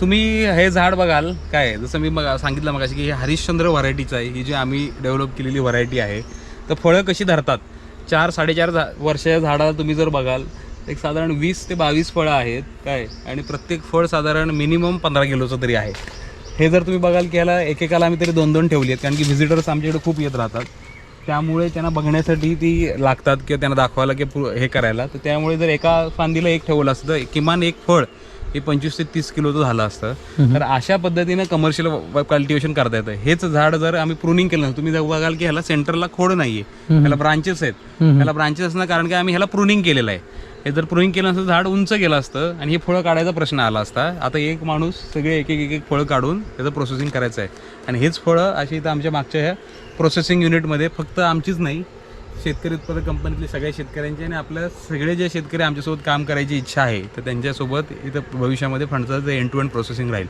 तुम्ही हे झाड बघाल काय जसं मी मग सांगितलं मगाशी की हे हरिश्चंद्र व्हरायटीचं आहे ही जी आम्ही डेव्हलप केलेली व्हरायटी आहे तर फळं कशी धरतात? चार साडेचार झा वर्षाच्या झाडाला तुम्ही जर बघाल एक साधारण वीस ते बावीस फळं आहेत काय आणि प्रत्येक फळ साधारण मिनिमम पंधरा किलोचं तरी आहे. हे जर तुम्ही बघाल की ह्याला एकेकाला आम्ही तरी दोन दोन ठेवली आहेत कारण की व्हिजिटर्स आमच्याकडे खूप येत राहतात. त्यामुळे त्यांना बघण्यासाठी ती लागतात किंवा त्यांना दाखवायला की पु- हे करायला. तर त्यामुळे जर एका फांदीला एक ठेवलं असतं किमान एक फळ हे पंचवीस ते तीस किलोचं झालं असतं. तर अशा पद्धतीनं कमर्शियल कल्टिवेशन करता येतं. हेच झाड जर आम्ही प्रुनिंग केलं तुम्ही जर बघाल की ह्याला सेंटरला खोड नाहीये. ह्याला ब्रांचेस आहेत. ह्याला ब्रांचेस असणं कारण की आम्ही ह्याला प्रुनिंग केलेलं आहे. हे जर प्रुनिंग केलं नसतं झाड उंच गेलं असतं आणि हे फळं काढायचा प्रश्न आला असता आता एक माणूस सगळे एक एक एक एक फळं काढून त्याचं प्रोसेसिंग करायचं आहे. आणि हेच फळं अशी इथं आमच्या मागच्या ह्या प्रोसेसिंग युनिटमध्ये फक्त आमचीच नाही शेतकरी उत्पादक कंपनीतले सगळ्या शेतकऱ्यांची आणि आपल्या सगळे जे शेतकरी आमच्यासोबत काम करायची इच्छा आहे तर त्यांच्यासोबत इथं भविष्यामध्ये फणसाचं एंड टू एन प्रोसेसिंग राहील.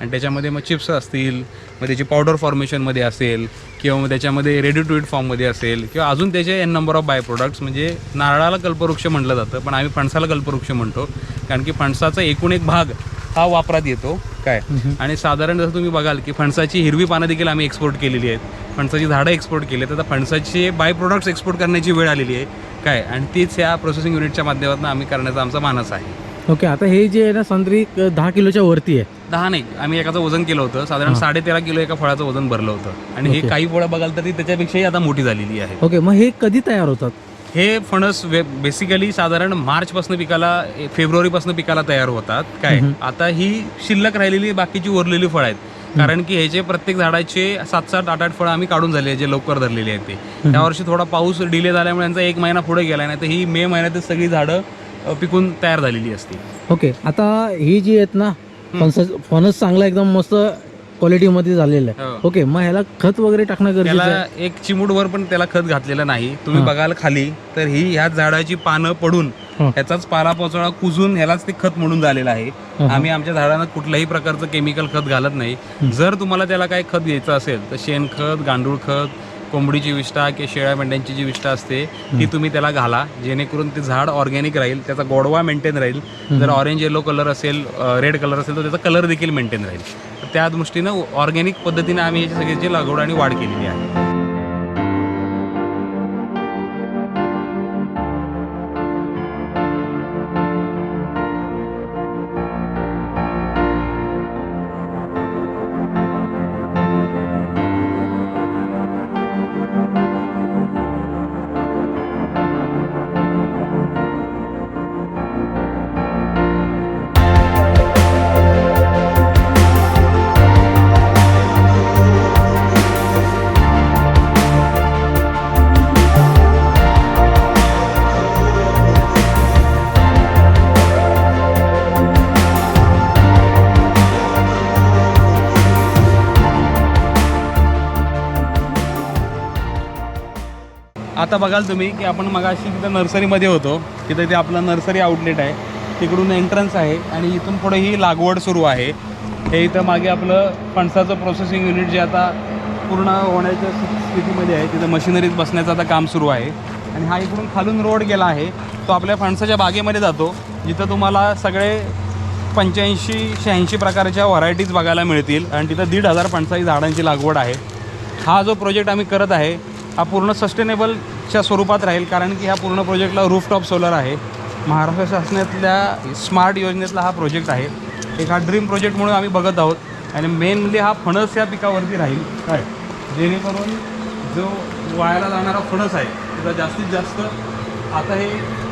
आणि त्याच्यामध्ये मग चिप्स असतील मग त्याची पावडर फॉर्मेशनमध्ये असेल किंवा मग त्याच्यामध्ये रेडी टू इट फॉर्ममध्ये असेल किंवा अजून त्याचे N number of by products म्हणजे नारळाला कल्पवृक्ष म्हटलं जातं पण आम्ही फणसाला कल्पवृक्ष म्हणतो कारण की फणसाचा एकूण एक भाग हा वापरात येतो. काय? आणि साधारण जसं तुम्ही बघाल की फणसाची हिरवी पानं देखील आम्ही एक्सपोर्ट केलेली आहेत. फणसाची झाडं एक्सपोर्ट केली आहेत. आता फणसाचे बाय प्रोडक्ट्स एक्सपोर्ट करण्याची वेळ आलेली आहे. काय? आणि तीच या प्रोसेसिंग युनिटच्या माध्यमातून आम्ही करण्याचा आमचा मानस आहे. ओके आता हे जे आहे ना संत्री दहा किलोच्या वरती आहे. दहा नाही. आम्ही एकाचं वजन केलं होतं. साधारण साडे तेरा किलो एका फळाचं वजन भरलं होतं. आणि हे. काही फळं बघाल तर ती त्याच्यापेक्षाही आता मोठी झालेली आहे. ओके मग हे कधी तयार होतात? हे फणस बेसिकली साधारण मार्चपासून पिकाला फेब्रुवारीपासून पिकाला तयार होतात. काय? आता ही शिल्लक राहिलेली बाकीची उरलेली फळं आहेत. कारण की ह्याचे प्रत्येक झाडाचे सात सात आठ आठ फळं आम्ही काढून झाले जे लवकर धरलेले आहेत ते. त्यावर्षी थोडा पाऊस डिले झाल्यामुळे यांचा एक महिना पुढे गेला नाही तर ही मे महिन्यातच सगळी झाडं पिकून तयार झालेली असती ओके. आता ही जी आहेत ना फणस फणस चांगला एकदम मस्त क्वालिटीमध्ये झालेलं आहे. हो. ओके मग ह्याला खत वगैरे टाकणं गरजेचं त्याला आहे. एक चिमूटभर पण त्याला खत घातलेलं नाही. तुम्ही हा. बघाल खाली तर ही ह्या झाडाची पानं पडून हा. ह्याचाच पाला पोचळा कुजून ह्यालाच ते खत म्हणून झालेलं आहे. हा. आम्ही आमच्या झाडांना कुठल्याही प्रकारचं केमिकल खत घालत नाही. जर तुम्हाला त्याला काही खत घ्यायचं असेल तर शेणखत गांडूळ खत कोंबडीची विष्ठा किंवा शेळ्या मेंढ्यांची जी विष्ठा असते ती तुम्ही त्याला घाला. जेणेकरून ते झाड ऑर्गॅनिक राहील त्याचा गोडवा मेंटेन राहील. जर ऑरेंज येलो कलर असेल रेड कलर असेल तर त्याचा कलर देखील मेंटेन राहील. त्या दृष्टीनं ऑर्गॅनिक पद्धतीने आम्ही याची सगळ्याची लागवड आणि वाढ केलेली आहे. आता बघाल तुम्ही की आपण मगाशी तिथं नर्सरीमध्ये होतो. तिथं ते आपलं नर्सरी आउटलेट आहे. तिकडून एंट्रन्स आहे आणि इथून पुढे ही लागवड सुरू आहे. हे इथं मागे आपलं फणसाचं प्रोसेसिंग युनिट जे आता पूर्ण होण्याच्या स्थितीमध्ये आहे. तिथं मशिनरीत बसण्याचं आता काम सुरू आहे. आणि हा इकडून खालून रोड गेला आहे. तो आपल्या फणसाच्या बागेमध्ये जातो. जिथं तुम्हाला सगळे पंच्याऐंशी शहाऐंशी प्रकारच्या व्हरायटीज बघायला मिळतील. आणि तिथं दीड हजार फणसाची झाडांची लागवड आहे. हा जो प्रोजेक्ट आम्ही करत आहे हा पूर्ण सस्टेनेबल सस्टेनेबलच्या स्वरूपात राहील कारण की ह्या पूर्ण प्रोजेक्टला रूफटॉप सोलर आहे. महाराष्ट्र शासनातल्या स्मार्ट योजनेतला हा प्रोजेक्ट आहे. एक हा ड्रीम प्रोजेक्ट म्हणून आम्ही बघत आहोत. आणि मेनली हा फणस या पिकावरती राहील. काय? जेणेकरून जो वायाला जाणारा फणस आहे त्याचा जास्तीत जास्त आता हे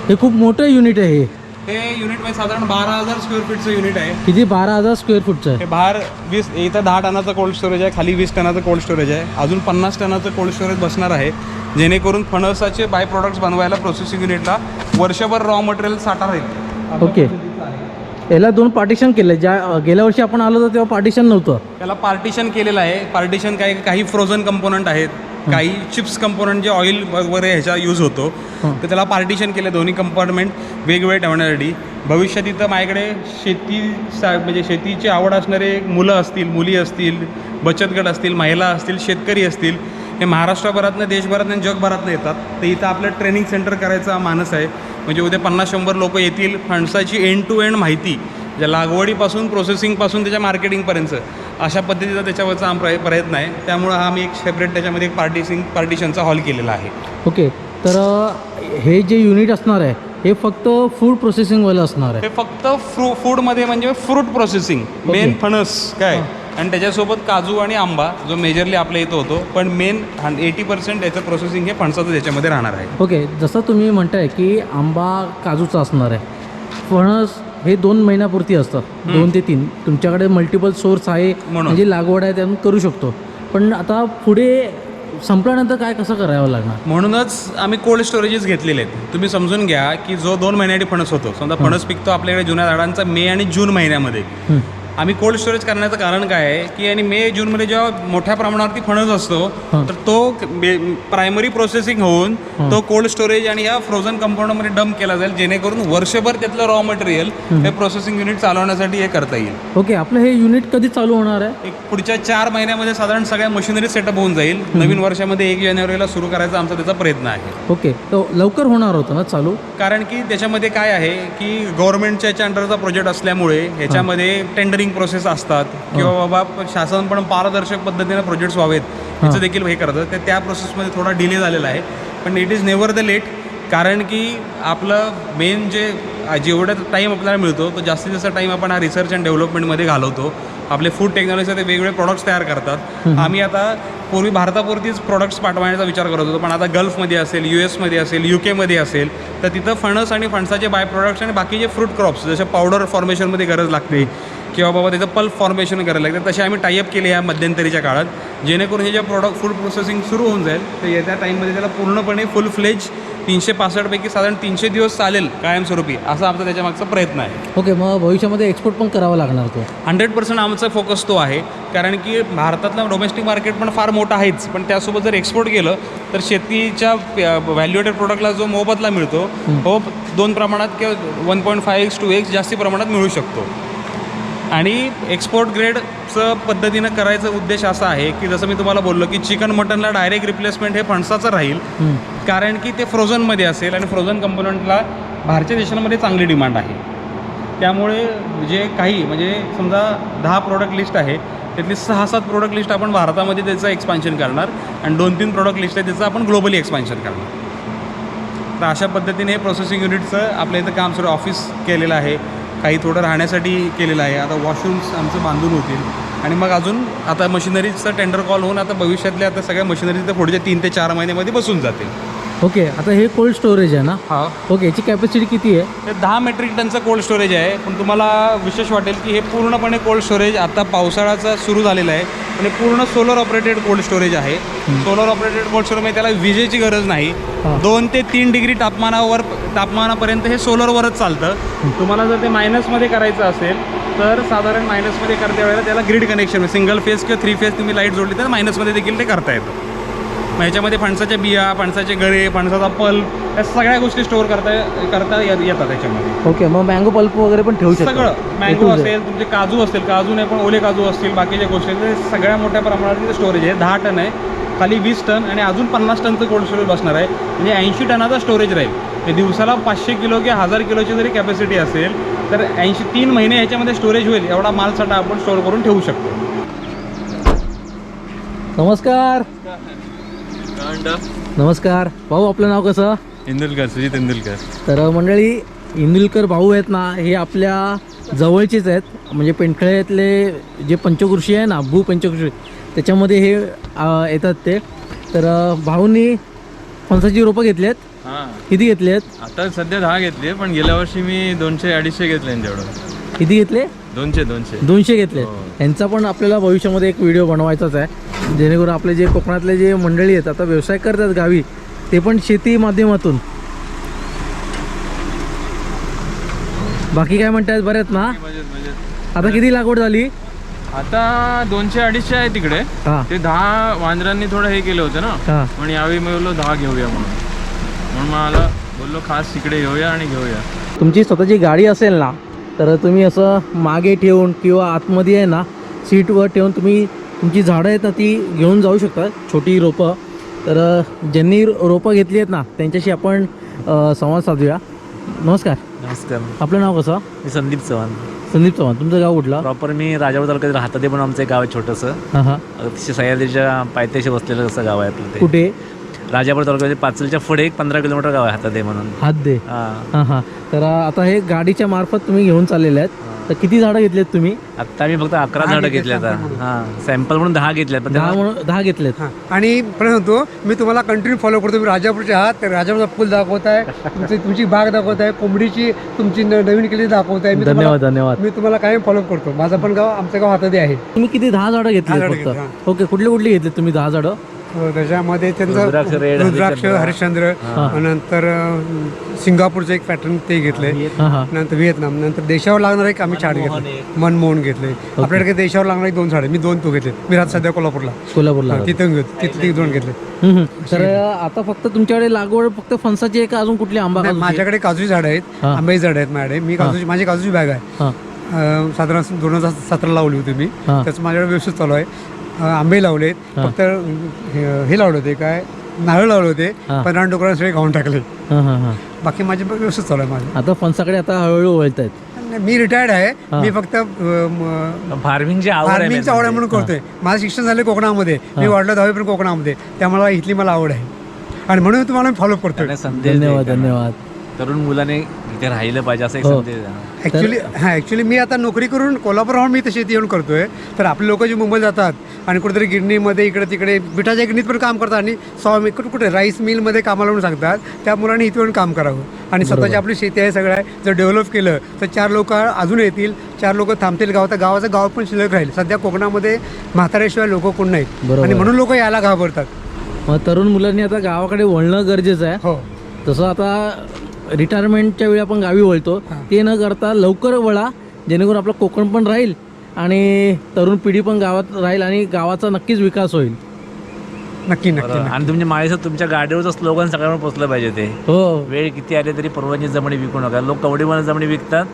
हे खूप मोठं युनिट आहे हे युनिट म्हणजे साधारण बारा हजार स्क्वेअर फीटचं युनिट आहे. किती? बारा हजार स्क्वेअर फूटचं आहे. हे बाहेर वीस इथं दहा टनाचं कोल्ड स्टोरेज आहे खाली वीस टनाचं कोल्ड स्टोरेज आहे. अजून पन्नास टनाचं कोल्ड स्टोरेज बसणार आहे. जेणेकरून फणसाचे बाय प्रोडक्ट्स बनवायला प्रोसेसिंग युनिटला वर्षभर रॉ मटेरियल साठा राहील. ओके याला दोन पार्टिशन केले. ज्या गेल्या वर्षी आपण आलो होतो तेव्हा पार्टिशन नव्हतं. त्याला पार्टिशन केलेलं आहे. पार्टिशन काही काही फ्रोझन कंपोनंट आहेत. काही चिप्स कंपोनंट जे ऑइल वगैरे ह्याचा यूज होतो. तर त्याला पार्टिशन केले दोन्ही कंपार्टमेंट वेगवेगळे ठेवण्यासाठी. भविष्यात इथं माझ्याकडे शेती सा म्हणजे शेतीची आवड असणारे मुलं असतील मुली असतील बचत गट असतील महिला असतील शेतकरी असतील हे महाराष्ट्रभरातनं देशभरातनं आणि जगभरातनं येतात. तर इथं आपलं ट्रेनिंग सेंटर करायचा मानस आहे. म्हणजे उद्या पन्नास शंभर लोक येतील. फणसाची एंड टू एंड माहिती ज्या लागवडीपासून प्रोसेसिंगपासून त्याच्या मार्केटिंगपर्यंत अशा पद्धतीचा त्याच्यावरचा हा प्रय- प्रयत्न आहे. त्यामुळं हा आम्ही एक सेपरेट त्याच्यामध्ये एक पार्टिसिंग पार्टिशनचा हॉल केलेला आहे. ओके. तर हे जे युनिट असणार आहे हे फक्त फूड प्रोसेसिंगवालं असणार आहे. हे फक्त फ्रू फूडमध्ये म्हणजे फ्रूट प्रोसेसिंग मेन फणस काय? आणि त्याच्यासोबत काजू आणि आंबा जो मेजरली आपल्या इथं होतो पण मेन एटी पर्सेंट याचं प्रोसेसिंग हे फणसाचं त्याच्यामध्ये राहणार आहे. ओके. जसं तुम्ही म्हणताय की आंबा काजूचा असणार आहे. फणस हे दोन महिन्यापुरती असतं दोन ते तीन. तुमच्याकडे मल्टिपल सोर्स आहे म्हणून. म्हणजे लागवड आहे त्यातून करू शकतो. पण आता पुढे संपल्यानंतर काय कसं करावं लागणार? म्हणूनच आम्ही कोल्ड स्टोरेजेस घेतलेले आहेत. तुम्ही समजून घ्या की जो दोन महिन्यासाठी फणस होतो समजा फणस पिकतो आपल्याकडे जुन्या झाडांचा मे आणि जून महिन्यामध्ये. आम्ही कोल्ड स्टोरेज करण्याचं कारण काय आहे की आणि मे जूनमध्ये जेव्हा मोठ्या प्रमाणावरती फणस असतो. तर तो प्रायमरी प्रोसेसिंग होऊन तो कोल्ड स्टोरेज आणि या फ्रोझन कंपाऊंडमध्ये डंप केला जाईल जेणेकरून वर्षभर त्यातलं रॉ मटेरियल हे प्रोसेसिंग युनिट चालवण्यासाठी हे करता येईल. ओके आपलं हे युनिट कधी चालू होणार आहे? एक पुढच्या चार महिन्यामध्ये साधारण सगळ्या मशिनरी सेटअप होऊन जाईल. नवीन वर्षामध्ये एक जानेवारीला सुरू करायचा आमचा त्याचा प्रयत्न आहे. ओके तर लवकर होणार होतं ना चालू? कारण की त्याच्यामध्ये काय आहे की गव्हर्नमेंटच्या याच्या अंडरचा प्रोजेक्ट असल्यामुळे ह्याच्यामध्ये टेंडरिंग प्रोसेस असतात. किंवा बाबा शासन पण पारदर्शक पद्धतीने प्रोजेक्ट्स व्हावेत. याचं देखील हे करतं. तर त्या प्रोसेसमध्ये थोडा डिले झालेला आहे. पण it is never the late कारण की आपलं मेन जे जेवढा टाईम आपल्याला मिळतो तो जास्तीत जास्त टाईम आपण हा रिसर्च अँड डेव्हलपमेंटमध्ये घालवतो. आपले फूड टेक्नॉलॉजीचे ते वेगवेगळे प्रॉडक्ट्स तयार करतात. आम्ही आता पूर्वी भारतापुरतीच प्रॉडक्ट्स पाठवण्याचा विचार करत होतो. पण आता गल्फमध्ये असेल यू एसमध्ये असेल यू केमध्ये असेल तर तिथं फणस आणि फणसाचे बाय प्रोडक्ट्स आणि बाकीचे फ्रूट क्रॉप्स जसे पावडर फॉर्मेशनमध्ये गरज लागते. किंवा बाबा त्याचं पल्प फॉर्मेशन करायला लागतं. तसे आम्ही टाईअप केले या मध्यंतरीच्या काळात. जेणेकरून हे जे प्रॉडक्ट फूड प्रोसेसिंग सुरू होऊन जाईल तर येत्या टाईममध्ये त्याला पूर्णपणे फुल फ्लेज तीनशे पासष्टपैकी साधारण तीनशे दिवस चालेल कायमस्वरूपी असा आमचा त्याच्यामागचा प्रयत्न आहे. ओके मग भविष्यामध्ये एक्सपोर्ट पण करावा लागणार तो. हंड्रेड पर्सेंट आमचा फोकस तो आहे. कारण की भारतातलं डोमेस्टिक मार्केट पण फार मोठं आहेच. पण त्यासोबत जर एक्सपोर्ट केलं तर शेतीच्या व्हॅल्युएटेड प्रोडक्टला जो मोबदला मिळतो तो दोन प्रमाणात किंवा one point five X two X जास्ती प्रमाणात मिळू शकतो. आणि एक्सपोर्ट ग्रेडचं पद्धतीनं करायचा उद्देश असा आहे की जसं मी तुम्हाला बोललो की चिकन मटनला डायरेक्ट रिप्लेसमेंट हे फणसाचं राहील. कारण की ते फ्रोझनमध्ये असेल आणि फ्रोझन कंपोनंटला बाहेरच्या देशांमध्ये चांगली डिमांड आहे. त्यामुळे जे काही म्हणजे समजा दहा प्रोडक्ट लिस्ट आहे त्यातली सहा सात प्रोडक्ट लिस्ट आपण भारतामध्ये त्याचं एक्सपान्शन करणार आणि दोन तीन प्रोडक्ट लिस्ट आहे त्याचं आपण ग्लोबली एक्सपान्शन करणार. तर अशा पद्धतीने हे प्रोसेसिंग युनिटचं आपल्या इथं काम सुरू ऑफिस केलेलं आहे. काही थोडं राहण्यासाठी केलेलं आहे. आता वॉशरूम्स आमचं बांधून होतील. आणि मग अजून आता मशिनरीचं टेंडर कॉल होऊन आता भविष्यातल्या आता सगळ्या मशिनरी तर पुढच्या तीन ते चार महिन्यामध्ये बसून जातील. ओके आता हे कोल्ड स्टोरेज आहे ना? हा. ओके याची कॅपॅसिटी किती आहे? हे दहा मेट्रिक टनचं कोल्ड स्टोरेज आहे. पण तुम्हाला विशेष वाटेल की हे पूर्णपणे कोल्ड स्टोरेज आता पावसाळ्याचा सुरू झालेला आहे. आणि पूर्ण सोलर ऑपरेटेड कोल्ड स्टोरेज आहे. सोलर ऑपरेटेड कोल्ड स्टोरेज त्याला विजेची गरज नाही. दोन ते तीन डिग्री तापमानावर तापमानापर्यंत हे सोलरवरच चालतं. तुम्हाला जर ते मायनसमध्ये करायचं असेल तर साधारण मायनसमध्ये करते वेळेला त्याला ग्रीड कनेक्शन सिंगल फेज किंवा थ्री फेज तुम्ही लाइट जोडली तर मायनसमध्ये देखील ते करता येतं. मग ह्याच्यामध्ये फणसाच्या बिया फणसाचे गळे फणसाचा पल्प या सगळ्या गोष्टी स्टोअर करता करता येत- येतात त्याच्यामध्ये. ओके मग मँगो पल्प वगैरे पण ठेवू शकतो. सगळं. मँगो. असेल तुमचे काजू असतील काजू नाही पण ओले काजू असतील बाकीच्या गोष्टी ते सगळ्या मोठ्या प्रमाणात तिथे स्टोरेज आहे. दहा टन आहे. खाली वीस टन आणि अजून पन्नास टनचं कोल्ड स्टोरेज बसणार आहे. म्हणजे ऐंशी टनाचा स्टोरेज राहील. हे दिवसाला पाचशे किलो किंवा हजार किलोची जरी कॅपॅसिटी असेल तर ऐंशी तीन महिने ह्याच्यामध्ये स्टोरेज होईल. एवढा मालसाठा आपण स्टोअर करून ठेवू शकतो. नमस्कार. नमस्कार. भाऊ आपलं नाव कसं? इंदुलकर सुजित तेंडुलकर तर मंडळी इंदुलकर भाऊ आहेत ना हे आपल्या जवळचेच आहेत. म्हणजे पेंटखळ्यातले जे पंचकृषी आहे ना भू पंचकृषी त्याच्यामध्ये हे येतात ते. तर भाऊंनी फणसाची रोपं घेतली आहेत. हां. किती घेतली आहेत? आता सध्या दहा घेतली पण गेल्या वर्षी मी दोनशे अडीचशे घेतले किती घेतले? दोनशे दोनशे. दोनशे घेतले हो. यांचा पण आपल्याला भविष्यामध्ये एक व्हिडिओ बनवायचाच आहे. जेणेकरून आपले जे कोकणातले जे मंडळी आहेत आता व्यवसाय करतात गावी ते पण शेती माध्यमातून. बाकी काय म्हणतात? बरेच ना? आता किती लागवड झाली? आता दोनशे अडीचशे आहे तिकडे. ते दहा वांद्रांनी थोडं हे केलं होतं ना. पण यावेळी मी बोललो दहा घेऊया म्हणून. म्हणून मला बोललो खास तिकडे घेऊया आणि घेऊया. तुमची स्वतःची गाडी असेल ना तर तुम्ही असं मागे ठेवून किंवा आतमध्ये आहे ना सीटवर ठेवून तुम्ही तुमची झाडं आहेत ना ती घेऊन जाऊ शकता छोटी रोपं. तर ज्यांनी रोपं घेतली आहेत ना त्यांच्याशी आपण संवाद साधूया. नमस्कार. नमस्कार. आपलं नाव कसं? मी संदीप चव्हाण. संदीप चव्हाण. तुमचं गाव कुठलं? प्रॉपर मी राजापूर तालुक्यात राहतात पण आमचं एक गाव आहे छोटंसं. हां हां. अतिशय सह्याद्रीच्या पायथ्याशी बसलेलं असं गाव आहे आपलं ते. कुठे? राजापूर तालुक्याच्या पाचलच्या पुढे एक पंधरा किलोमीटर गाव आहे हातात म्हणून. हात दे हां हां. तर आता हे गाडीच्या मार्फत तुम्ही घेऊन चाललेले आहेत. तर किती झाडं घेतलेत तुम्ही? आत्ता मी फक्त अकरा झाडं घेतली आता. हां सॅम्पल म्हणून दहा घेतल्या पण दहा त्याला म्हणून दहा घेतलेत. हां आणि परत म्हणतो मी तुम्हाला कंटिन्यू फॉलो करतो मी राजापूरचे आहात तर राजापूरचा पूल दाखवत आहे तुमची तुमची बाग दाखवत आहे कोंबडीची तुमची न- नवीन केलेली दाखवत आहे मी धन्यवाद तुम्हाला धन्यवाद मी तुम्हाला कायम फॉलो करतो. माझं पण गाव आमचं गाव हातादी आहे. तुम्ही किती दहा झाडं दहा घेतली झाडं घेतली, फक्त ओके कुठले कुठले घेतले तुम्ही दहा झाडं? त्याच्यामध्ये त्यांचं रुद्राक्ष हरिश्चंद्र. नंतर सिंगापूरचं एक पॅटर्न ते घेतले हां नंतर व्हिएतनाम. नंतर देशावर लागणार एक आम्ही झाड घेतले मनमोहन घेतले आपल्याकडे देशावर लागणार एक दोन झाडे मी दोन तो घेतले मी राहत सध्या कोल्हापूरला. कोल्हापूरला. तिथून घेत तिथे दोन घेतले. तर आता फक्त तुमच्याकडे लागवड फक्त फणसाची आहे का अजून कुठली आंबा? माझ्याकडे काजूची झाडं आहेत. आंब्याची झाडं आहेत माझ्याकडे. मी काजूची माझी काजूची बॅग आहे. साधारण दोन हजार सतरा लावली होती मी. त्याचं माझ्याकडे व्यवस्थित चालू आहे. आंबे लावलेत. फक्त हे- लावले होते काय नारळ लावले होते. पण डोकरांना सगळे खाऊन टाकले. हां हां हां. बाकी माझे पण व्यवस्थित चालू आहे माझं. आता फणसाकडे आता हळूहळू वळत आहेत मी रिटायर्ड आहे. हां. मी फक्त फार्मिंगची आवड आहे फार्मिंगचं आवड आहे म्हणून करतोय. माझं शिक्षण झालं कोकणामध्ये. मी वाढलो दहावीपर्यंत कोकणामध्ये. त्यामुळे इथली मला आवड आहे. आणि म्हणून तुम्हाला मी फॉलो करतोय. त्यांना संदेश धन्यवाद. धन्यवाद. तरुण मुलाने इथे राहिलं पाहिजे असं एक हो. संदेश द्या. ॲक्च्युली हां ॲक्च्युली मी आता नोकरी करून कोल्हापूर राहून मी तर शेती येऊन करतोय. तर आपले लोक जे मुंबईत जातात आणि कुठेतरी गिरणीमध्ये इकडे तिकडे पिठाच्या गिरणीत पण काम करतात आणि सॉ कुठे कुठे राईस मिलमध्ये कामाला म्हणून सांगतात. त्या मुलांनी इथे येऊन काम करावं. आणि स्वतःची आपली शेती आहे सगळं आहे. जर डेव्हलप केलं तर चार लोक अजून येतील. चार लोक थांबतील गावात. गावाचं गाव पण शिल्लक राहील. सध्या कोकणामध्ये म्हाताऱ्याशिवाय लोक कोण नाहीत. बरोबर. आणि म्हणून लोक यायला घाबरतात. मग तरुण मुलांनी आता गावाकडे वळणं गरजेचं आहे. हो. तसं आता रिटायरमेंटच्या वेळी आपण गावी वळतो ते न करता लवकर वळा जेणेकरून आपलं कोकण पण राहील आणि तरुण पिढी पण गावात राहील आणि गावाचा नक्कीच विकास होईल. नक्की नक्की. आणि तुमच्या माळेचं तुमच्या गाडीवरचं स्लोगन सगळ्यांवर पोचलं पाहिजे ते. हो. वेळ किती आली तरी पूर्वांची जमिनी विकू नका. लोक कवडीमध्ये जमिनी विकतात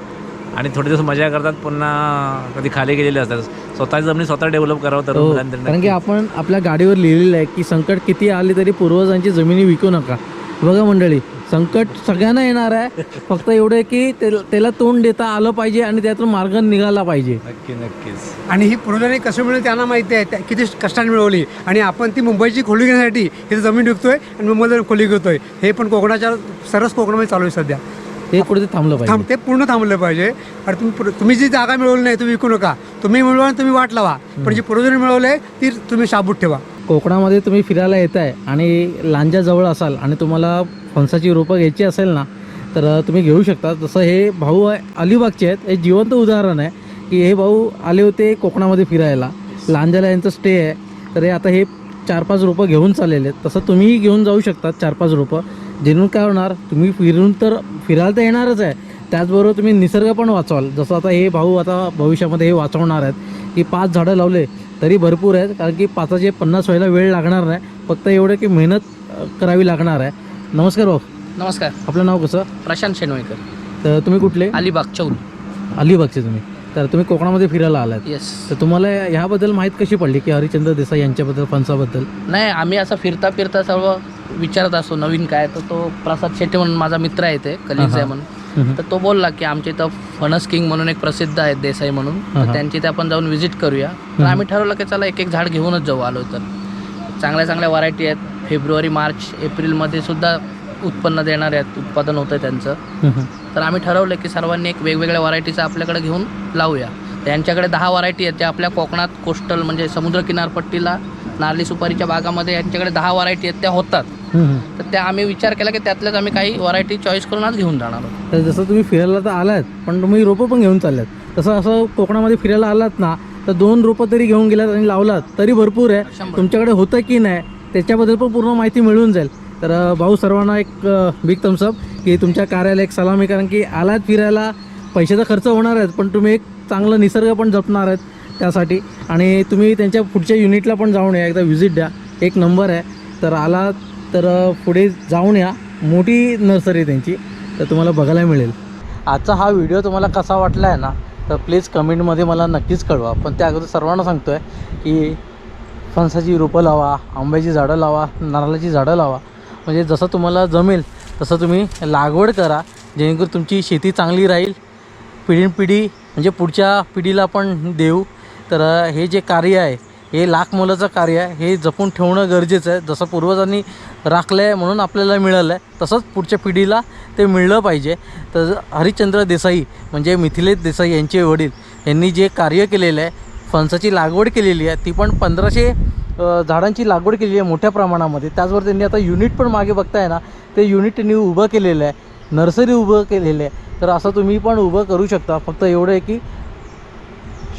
आणि थोडे दिवस मजा करतात पुन्हा कधी खाली गेलेले असतात. स्वतःची जमिनी स्वतः डेव्हलप करावं तर हो. तरी कारण की आपण आपल्या गाडीवर लिहिलेलं आहे की संकट किती आले तरी पूर्वजांची जमिनी विकू नका. बघा मंडळी संकट सगळ्यांना येणार आहे. फक्त एवढं आहे की ते- त्याला तोंड देता आलं पाहिजे आणि त्यातून मार्ग निघाला पाहिजे. नक्की नक्कीच. आणि ही पूर्वजांनी कसं मिळवली त्यांना माहिती आहे. त्या किती कष्टाने मिळवली. आणि आपण ती मुंबईची खोली घेण्यासाठी इथे जमीन विकतोय आणि मुंबईला खोली घेतोय. हे पण कोकणाच्या सरस कोकणामध्ये चालू आहे सध्या. हे कुठे थांबलं थांब पाहिजे ते पूर्ण थांबलं पाहिजे. आणि तुम्ही तुम्ही जी जागा मिळवली नाही तुम्ही विकू नका. तुम्ही मिळवा आणि तुम्ही वाट लावा. पण जी पूर्वजांनी मिळवले ती तुम्ही शाबूत ठेवा. कोकणामध्ये तुम्ही फिरायला येत आहे आणि लांजाजवळ असाल आणि तुम्हाला फणसाची रोपं घ्यायची असेल ना तर तुम्ही घेऊ शकता. जसं हे भाऊ अलिबागचे आहेत. हे जिवंत उदाहरण आहे की हे भाऊ आले होते कोकणामध्ये फिरायला. लांजाला यांचं स्टे आहे. तर हे आता हे चार पाच रोपं घेऊन चाललेले आहेत. तसं तुम्हीही घेऊन जाऊ शकतात चार पाच रोपं. जेणून काय होणार तुम्ही फिरून तर फिरायला तर येणारच आहे. त्याचबरोबर तुम्ही निसर्ग पण वाचवाल. जसं आता हे भाऊ आता भविष्यामध्ये हे वाचवणार आहेत की पाच झाडं लावले तरी भरपूर आहेत कारण की पाचाचे पन्नास व्हायला वेळ लागणार नाही. फक्त एवढं की मेहनत करावी लागणार आहे. नमस्कार भाऊ. नमस्कार. आपलं नाव कसं? प्रशांत शेनवयकर तर तुम्ही कुठले? अलिबाग चौल. अलिबागचे तुम्ही. तर तुम्ही कोकणामध्ये फिरायला आलात. येस तर तुम्हाला ह्याबद्दल माहीत कशी पडली की हरिचंद्र देसाई यांच्याबद्दल फणसाबद्दल? नाही आम्ही असं फिरता फिरता सर्व विचारत असतो नवीन काय तर तो प्रसाद शेट्टी म्हणून माझा मित्र आहे ते कलिग्स आहे म्हणून. तर तो बोलला की आमच्या इथं फणस किंग म्हणून एक प्रसिद्ध आहेत देसाई म्हणून. तर त्यांची इथे आपण जाऊन व्हिजिट करूया. तर आम्ही ठरवलं की चला एक एक झाड घेऊनच जाऊ आलो तर. चांगल्या चांगल्या व्हरायटी आहेत. फेब्रुवारी मार्च एप्रिलमध्ये सुद्धा उत्पन्न देणार आहेत उत्पादन होतं त्यांचं. तर आम्ही ठरवलं की सर्वांनी एक वेगवेगळ्या व्हरायटीचं आपल्याकडे घेऊन लावूया. त्यांच्याकडे दहा व्हरायटी आहेत. त्या आपल्या कोकणात कोस्टल म्हणजे समुद्र किनारपट्टीला नारळी सुपारीच्या बागामध्ये यांच्याकडे दहा व्हरायटी आहेत त्या होतात. तर त्या आम्ही विचार केला की त्यातल्याच आम्ही काही व्हरायटी चॉईस करून आज घेऊन जाणार आहोत. तर जसं तुम्ही फिरायला तर आलात पण तुम्ही रोपं पण घेऊन चालल्यात तसं असं कोकणामध्ये फिरायला आलात ना तर दोन रोपं तरी घेऊन गेलात आणि लावलात तरी भरपूर आहे. तुमच्याकडे होतं की नाही त्याच्याबद्दल पण पूर्ण माहिती मिळून जाईल. तर भाऊ सर्वांना एक बिग थम्सअप की तुमच्या कार्याला एक सलामी कारण की आलात फिरायला पैशाचा खर्च होणार आहेत पण तुम्ही एक चांगलं निसर्ग पण जपणार आहेत. त्यासाठी. आणि तुम्ही त्यांच्या पुढच्या युनिटला पण जाऊन या. एकदा व्हिजिट द्या. एक नंबर आहे. तर आला तर पुढे जाऊन या. मोठी नर्सरी आहे त्यांची. तर तुम्हाला बघायला मिळेल. आजचा हा व्हिडिओ तुम्हाला कसा वाटला आहे ना तर प्लीज कमेंटमध्ये मला नक्कीच कळवा. पण त्या अगोदर सर्वांना सांगतो आहे की फणसाची रोपं लावा आंब्याची झाडं लावा नारळाची झाडं लावा. म्हणजे जसं तुम्हाला जमेल तसं तुम्ही लागवड करा. जेणेकरून तुमची शेती चांगली राहील. पिढीनपिढी म्हणजे पुढच्या पिढीला पण देऊ. तर हे जे कार्य आहे हे लाख मोलाचं कार्य आहे हे जपून ठेवणं गरजेचं आहे. जसं पूर्वजांनी राखलं आहे म्हणून आपल्याला मिळालं आहे तसंच पुढच्या पिढीला ते मिळलं पाहिजे. तर हरिश्चंद्र देसाई म्हणजे मिथिलेश देसाई यांचे वडील यांनी जे कार्य केलेलं आहे फणसाची लागवड केलेली आहे ती पण पंधराशे झाडांची लागवड केलेली आहे मोठ्या प्रमाणामध्ये. त्याचबरोबर त्यांनी आता युनिट पण मागे बघताय ना ते युनिट त्यांनी उभं केलेलं आहे नर्सरी उभं केलेलं आहे. तर असं तुम्ही पण उभं करू शकता. फक्त एवढं आहे की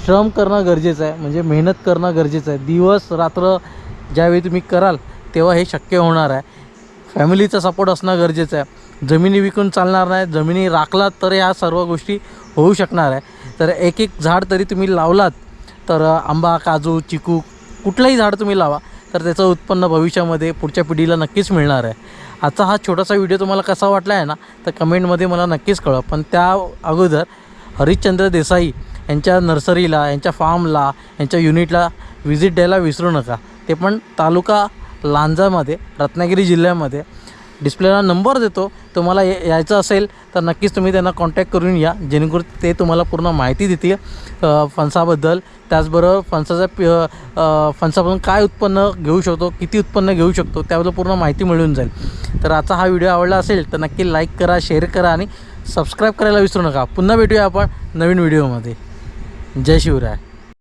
श्रम करणं गरजेचं आहे म्हणजे मेहनत करणं गरजेचं आहे. दिवस रात्र ज्यावेळी तुम्ही कराल तेव्हा हे शक्य होणार आहे. फॅमिलीचा सपोर्ट असणं गरजेचं आहे. जमिनी विकून चालणार नाही जमिनी राखलात तर ह्या सर्व गोष्टी होऊ शकणार आहे. तर एक एक झाड तरी तुम्ही लावलात तर आंबा काजू चिकू कुठलंही झाड तुम्ही लावा तर त्याचं उत्पन्न भविष्यामध्ये पुढच्या पिढीला नक्कीच मिळणार आहे. आजचा हा छोटासा व्हिडिओ तुम्हाला कसा वाटला आहे ना तर कमेंटमध्ये मला नक्कीच कळवा. पण त्या अगोदर हरिश्चंद्र देसाई यांच्या नर्सरीला यांच्या फार्मला यांच्या युनिटला व्हिजिट द्यायला विसरू नका. ते पण तालुका लांजामध्ये रत्नागिरी जिल्ह्यामध्ये. डिस्प्लेला नंबर देतो. तुम्हाला यायचं असेल तर नक्कीच तुम्ही त्यांना कॉन्टॅक्ट करून या. जेणेकरून ते तुम्हाला पूर्ण माहिती देतील फणसाबद्दल. त्याचबरोबर फणसाचा पि फणसापासून काय उत्पन्न घेऊ शकतो किती उत्पन्न घेऊ शकतो त्याबद्दल पूर्ण माहिती मिळून जाईल. तर आजचा हा व्हिडिओ आवडला असेल तर नक्की लाईक करा शेअर करा आणि सबस्क्राईब करायला विसरू नका. पुन्हा भेटूया आपण नवीन व्हिडिओमध्ये. जय शिवराय.